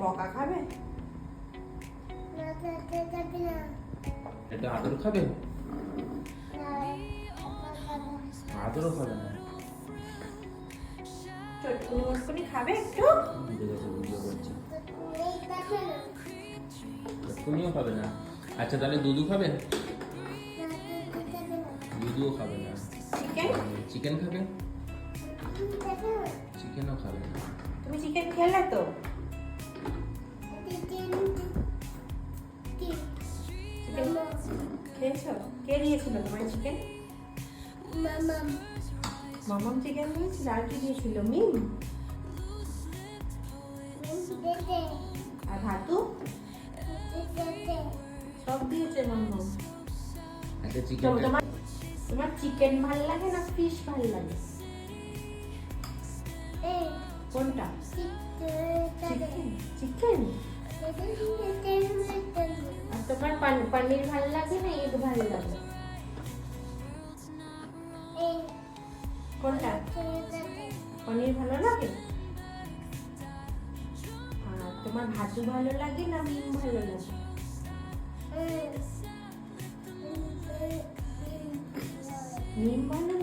বকা খাবে? এটা আদর খাবে? আদরও খাবে না। চটকুনি খাবে একটু? খাবে না। আচ্ছা তাহলে দুধু খাবে? দুধুও খাবে না। চিকেন চিকেন খাবে? চিকেনও খাবে না। তুমি চিকেন খেলে তো? খেয়েছো? কে দিয়েছিল তোমার চিকেন মামাম। চিকেন দিয়েছিল? আর কি দিয়েছিল? মিম? আর ভাতু? সব দিয়েছে মামাম। আচ্ছা চিকেন তোমার তোমার চিকেন ভালো লাগে না ফিশ ভালো লাগে? কোনটা? চিকেন চিকেন পনির ভালো লাগে না এগ ভালো লাগে? কোনটা? পনির ভালো লাগে? আর তোমার ভাজু ভালো লাগে না মিম ভালো লাগে? মিম ভালো